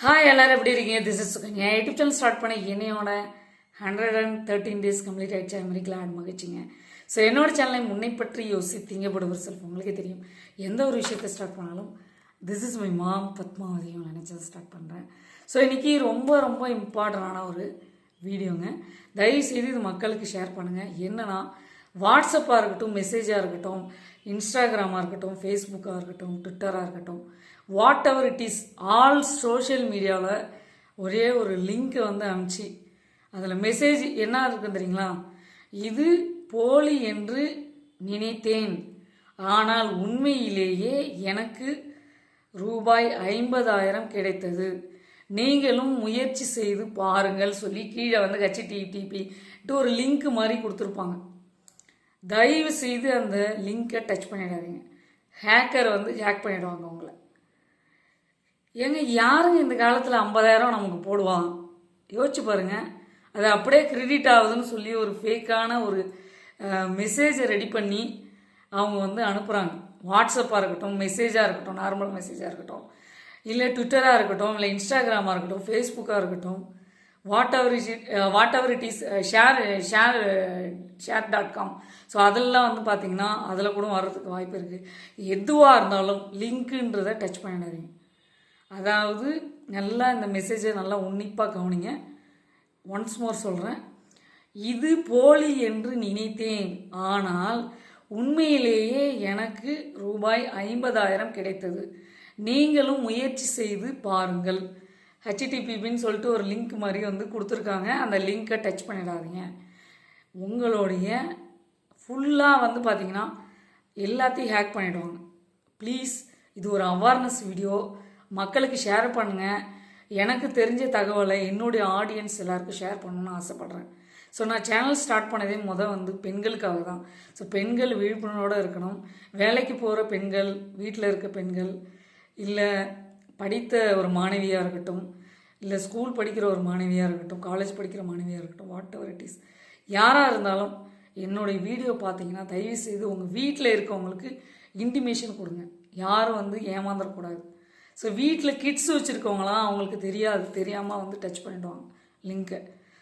Hi எல்லோரும் எப்படி இருக்கீங்க? This is Sukanya. YouTube channel start பண்ண என்னையோட hundred and thirteen days complete ஆயிடுச்சு. அமெரிக்கில் ஆட் மகிழ்ச்சிங்க. ஸோ என்னோட சேனலை முன்னை பற்றி யோசித்தீங்க படுவர் செல்ஃப் உங்களுக்கே தெரியும். எந்த ஒரு விஷயத்தை ஸ்டார்ட் பண்ணாலும் திஸ் இஸ் மை மாம் பத்மாவதியும் நினச்சதை ஸ்டார்ட் பண்ணுறேன் ஸோ இன்றைக்கி ரொம்ப ரொம்ப இம்பார்ட்டண்டான ஒரு வீடியோங்க. தயவுசெய்து இது மக்களுக்கு ஷேர் பண்ணுங்கள் என்னன்னா வாட்ஸ்அப்பாக இருக்கட்டும் மெசேஜாக இருக்கட்டும் இன்ஸ்டாகிராமாக இருக்கட்டும் ஃபேஸ்புக்காக இருக்கட்டும் ட்விட்டராக இருக்கட்டும் whatever it is all social மீடியாவில் ஒரே ஒரு லிங்க்கை வந்து அனுப்பிச்சு அதில் மெசேஜ் என்ன இருக்குன்னு தெரியுங்களா? இது போலி என்று நினைத்தேன். ஆனால் உண்மையிலேயே எனக்கு ரூபாய் ஐம்பதாயிரம் கிடைத்தது. நீங்களும் முயற்சி செய்து பாருங்கள் சொல்லி கீழே வந்து ஹச்சி டிடிபிட்டு ஒரு லிங்க் மாதிரி கொடுத்துருப்பாங்க. தயவு செய்து அந்த லிங்கை டச் பண்ணிடாதீங்க. ஹேக்கர் வந்து ஹேக் பண்ணிடுவாங்க உங்களை. ஏங்க யாருங்க இந்த காலத்தில் ஐம்பதாயிரம் நமக்கு போடுவான் யோசிச்சு பாருங்க. அது அப்படியே கிரெடிட் ஆகுதுன்னு சொல்லி ஒரு ஃபேக்கான ஒரு மெசேஜை ரெடி பண்ணி அவங்க வந்து அனுப்புகிறாங்க வாட்ஸ்அப்பாக இருக்கட்டும் மெசேஜாக இருக்கட்டும் நார்மல் மெசேஜாக இருக்கட்டும். இல்லை ட்விட்டராக இருக்கட்டும் இல்லை இன்ஸ்டாகிராமாக இருக்கட்டும் ஃபேஸ்புக்காக இருக்கட்டும். Whatever is whatever it is share share share dot com so அதெல்லாம் வந்து பார்த்தீங்கன்னா அதில் கூட வர்றதுக்கு வாய்ப்பு இருக்குது எதுவாக இருந்தாலும் லிங்க்குன்றதை டச் பண்ணிடுறீங்க அதாவது நல்லா இந்த மெசேஜை நல்லா உன்னிப்பாக கவனிங்க. ஒன்ஸ் மோர் சொல்கிறேன் இது போலி என்று நினைத்தேன். ஆனால் உண்மையிலேயே எனக்கு ரூபாய் ஐம்பதாயிரம் கிடைத்தது. நீங்களும் முயற்சி செய்து பாருங்கள். ஹெச்டிபிபின்னு சொல்லிட்டு ஒரு லிங்க் மாதிரி வந்து கொடுத்துருக்காங்க. அந்த லிங்க்கை டச் பண்ணிடாதீங்க. உங்களுடைய ஃபுல்லாக வந்து பார்த்தீங்கன்னா எல்லாத்தையும் ஹேக் பண்ணிவிடுவாங்க ப்ளீஸ் இது ஒரு அவேர்னஸ் வீடியோ மக்களுக்கு ஷேர் பண்ணுங்கள் எனக்கு தெரிஞ்ச தகவலை என்னுடைய ஆடியன்ஸ் எல்லாருக்கும் ஷேர் பண்ணணும்னு ஆசைப்பட்றேன். ஸோ நான் சேனல் ஸ்டார்ட் பண்ணதே முதல் வந்து பெண்களுக்காக தான். ஸோ பெண்கள் விழிப்புணர்வோடு இருக்கணும். வேலைக்கு போகிற பெண்கள் வீட்டில் இருக்க பெண்கள் இல்லை படித்த ஒரு மாணவியாக இருக்கட்டும் இல்லை ஸ்கூல் படிக்கிற ஒரு மாணவியாக இருக்கட்டும் காலேஜ் படிக்கிற மாணவியாக இருக்கட்டும் வாட் எவர் இட் இஸ் யாராக இருந்தாலும் என்னுடைய வீடியோ பார்த்தீங்கன்னா தயவு செய்து உங்கள் வீட்டில் இருக்கவங்களுக்கு இன்டிமேஷன் கொடுங்க. யாரும் வந்து ஏமாந்துடக்கூடாது. ஸோ வீட்டில் கிட்ஸ் வச்சுருக்கவங்களாம் அவங்களுக்கு தெரியாது. தெரியாமல் வந்து டச் பண்ணிடுவாங்க. லிங்க்கை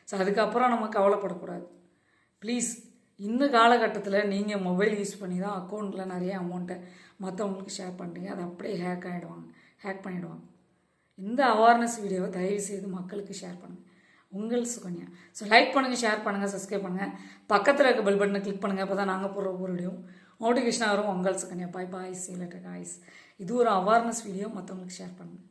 ஸோ அதுக்கப்புறம் நம்ம கவலைப்படக்கூடாது. ப்ளீஸ் இந்த காலகட்டத்தில் நீங்கள் மொபைல் யூஸ் பண்ணி தான் அக்கௌண்ட்டில் நிறைய அமௌண்ட்டை மற்றவங்களுக்கு ஷேர் பண்ணுறீங்க அது அப்படியே ஹேக் ஆகிடுவாங்க ஹேக் பண்ணிவிடுவாங்க இந்த அவேர்னஸ் வீடியோவை தயவு செய்து மக்களுக்கு ஷேர் பண்ணுங்கள் உங்கள் சுகன்யா. ஸோ லைக் பண்ணுங்கள் ஷேர் பண்ணுங்கள் சப்ஸ்கிரைப் பண்ணுங்கள் பக்கத்தில் இருக்க பெல் பட்டனை கிளிக் பண்ணுங்கள் அப்போ தான் நாங்கள் போடுற ஒவ்வொரு வீடியோ மோட்டிவேஷனாக வரும் உங்கள் சுகன்யா பாய் பாய் சீலட்டர் காய்ஸ் இது ஒரு அவேர்னஸ் வீடியோ மற்றவங்களுக்கு ஷேர் பண்ணுங்கள்